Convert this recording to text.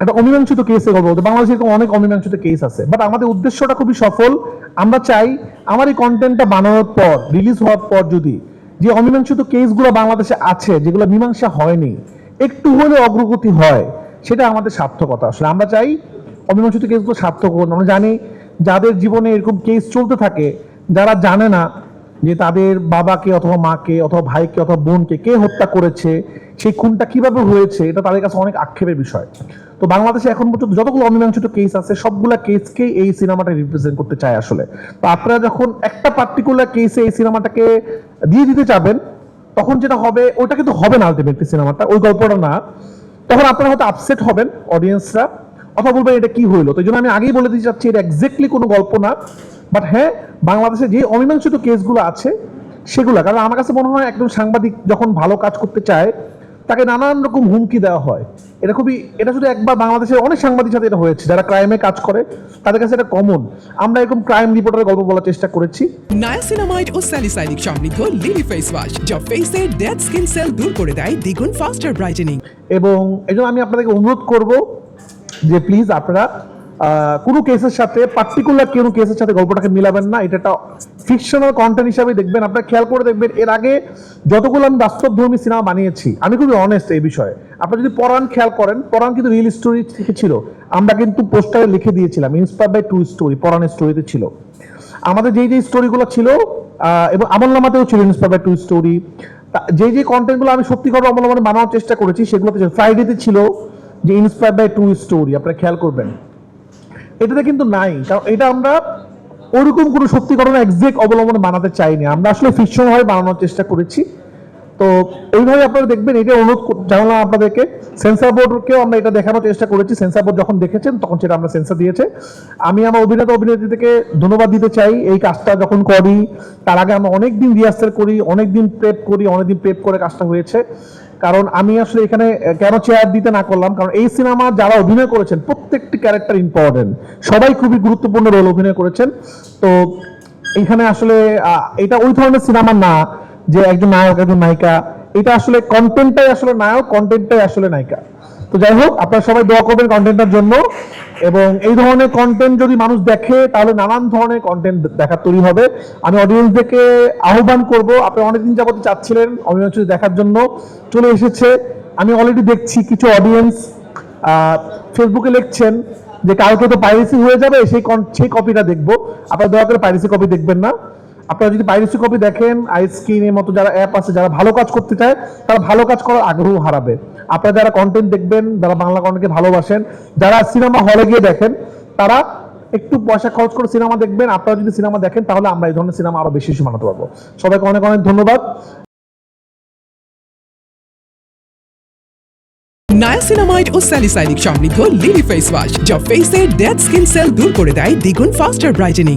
একটা অমীমাংসিত কেসের গল্প বলতে, বাংলাদেশে এরকম অনেক অমীমাংসিত কেস আছে বাট আমাদের উদ্দেশ্যটা খুবই সফল। আমরা চাই আমার এই কন্টেন্টটা বানানোর পর রিলিজ হওয়ার পর যদি যে অমীমাংসিত কেসগুলো বাংলাদেশে আছে, যেগুলো মীমাংসা হয়নি, একটু হলে অগ্রগতি হয়, সেটা আমাদের সার্থকতা। আসলে আমরা চাই অমীমাংসিত কেসগুলো সার্থক আমরা জানি যাদের জীবনে এরকম কেস চলতে থাকে, যারা জানে না যে তাদের বাবাকে অথবা মাকে অথবা ভাইকে অথবা বোনকে কে হত্যা করেছে, সেই খুনটা কীভাবে হয়েছে, এটা তাদের কাছে অনেক আক্ষেপের বিষয়। তো বাংলাদেশে এখন পর্যন্ত যতগুলো অমীমাংসিত কেস আছে, সবগুলা কেসকে এই সিনেমাটা রিপ্রেজেন্ট করতে চায় আসলে। তো আপনারা যখন একটা পার্টিকুলার কেসে এই সিনেমাটাকে দিয়ে দিতে চাবেন তখন যেটা হবে, ওটা কিন্তু হবে না আলটিমেটলি সিনেমাটা, ওই গল্পটা না। তখন আপনারা হয়তো আপসেট হবেন অডিয়েন্সরা অথবা বলবেন এটা কি হইল? তো জন্য আমি আগেই বলে দিতে চাচ্ছি, এটা এক্স্যাক্টলি কোনো গল্প না। বাট হ্যাঁ বাংলাদেশে যে অমীমাংসিত কেসগুলো আছে সেগুলো কারণ আমার কাছে মনে হয় একদম সাংবাদিক যখন ভালো কাজ করতে চায় তাকে নানান রকম হুমকি দেওয়া হয়। এটা খুবই এটা শুধু একবার বাংলাদেশের অনেক সাংবাদিক সাথে এটা হয়েছে যারা ক্রাইমে কাজ করে তাদের কাছে এটা কমন আমরা এরকম ক্রাইম রিপোর্টারের গল্প বলার চেষ্টা করেছি। নায়াসিনামাইড ও স্যালিসাইলিক সমৃদ্ধ লিলি ফেস ওয়াশ যা ফেসের ডেড স্কিন সেল দূর করে দেয় দ্বিগুণ ফাস্টার ব্রাইটেনিং এবং এই জন্য আমি আপনাদেরকে অনুরোধ করব যে প্লিজ আপনারা কোনো কেসের সাথে পার্টিকুলার কোনো কেসের সাথে গল্পটাকে মিলাবেন না। এটা একটা ফিকশনাল কন্টেন্ট হিসাবে দেখবেন। আপনারা খেয়াল করে দেখবেন, এর আগে যতগুলো আমি বাস্তবধর্মী সিনেমা বানিয়েছি, আমি খুবই অনেস্ট এই বিষয়ে। আপনারা যদি পরাণ খেয়াল করেন, পরাণ কিন্তু রিল স্টোরি থেকে ছিল। আমরা কিন্তু পোস্টারে লিখে দিয়েছিলাম ইন্সপায়ার বাই টু স্টোরি পরাণের স্টোরিতে ছিল। আমাদের যেই যেই স্টোরিগুলো ছিল এবং আমলনামাতেও ছিল ইন্সপায়ার বাই টু স্টোরি যে যে কন্টেন্টগুলো আমি সত্যি করে অবলম্বনে বানানোর চেষ্টা করেছি, সেগুলোতে ফ্রাইডেতে ছিল যে ইন্সপায়ার বাই টু স্টোরি আপনারা খেয়াল করবেন। এটাতে কিন্তু নাই, কারণ এটা আমরা ওরকম কোনো সত্যি ঘটনা এক্সাক্ট অবলম্বনে বানাতে চাইনি। আমরা আসলে ফিকশন ভাবে বানানোর চেষ্টা করেছি। তো এইভাবে আপনারা দেখবেন এটা অনুরোধ জানালাম আপনাদেরকে। সেন্সার বোর্ডকেও আমরা এটা দেখানোর চেষ্টা করেছি। সেন্সার বোর্ড যখন দেখেছেন, তখন সেটা আমরা সেন্সার দিয়েছে। আমি আমার অভিনেতা অভিনেত্রীদেরকে ধন্যবাদ দিতে চাই। এই কাজটা যখন করি, তার আগে আমরা অনেক দিন রিহার্সাল করি অনেক দিন প্রেপ করি অনেক দিন প্রেপ করে কাজটা হয়েছে। কারণ আমি আসলে এখানে কেন চেয়ার দিতে না করলাম? কারণ এই সিনেমা যারা অভিনয় করেছেন, প্রত্যেকটি ক্যারেক্টার ইম্পর্টেন্ট সবাই খুবই গুরুত্বপূর্ণ রোল অভিনয় করেছেন। তো এখানে আসলে এটা ওই ধরনের সিনেমা না যে একজন নায়ক, একজন নায়িকা। এটা আসলে কন্টেন্টটাই আসলে নায়ক কন্টেন্টটাই আসলে নায়িকা। তো যাই হোক, আপনারা সবাই দোয়া করবেন কন্টেন্টটার জন্য। এবং এই ধরনের কন্টেন্ট যদি মানুষ দেখে, তাহলে নানান ধরনের কন্টেন্ট দেখার তৈরি হবে। আমি অডিয়েন্সদেরকে আহ্বান করব। আপনি অনেকদিন যাবত চাচ্ছিলেন অভিনয় দেখার জন্য। চলে এসেছে। আমি অলরেডি দেখছি কিছু অডিয়েন্স ফেসবুকে লিখছেন যে কালকে তো পাইরেসি হয়ে যাবে, সেই সেই কপিটা দেখব। আপনারা দয়া করে পাইরেসি কপি দেখবেন না। আপনারা যদি পাইরেসি কপি দেখেন আইস্ক্রিনের মতো যারা অ্যাপ আছে, যারা ভালো কাজ করতে চায়, তারা ভালো কাজ করার আগ্রহ হারাবে। আপনারা যারা কন্টেন্ট দেখবেন, যারা বাংলা কন্টেন্টকে ভালোবাসেন, যারা সিনেমা হলে গিয়ে দেখেন, তারা একটু পয়সা খরচ করে সিনেমা দেখবেন, আপনারা যদি সিনেমা দেখেন, তাহলে আমরা এই ধরনের সিনেমা আরও বেশি বানাতে পারব সবাইকে অনেক অনেক ধন্যবাদ। নায়াসিনামাইড ও স্যালিসাইলিক সমৃদ্ধ লিলি ফেস ওয়াশ যা ফেসের ডেড স্কিন সেল দূর করে দেয় দ্বিগুণ ফাস্টার ব্রাইটেনিং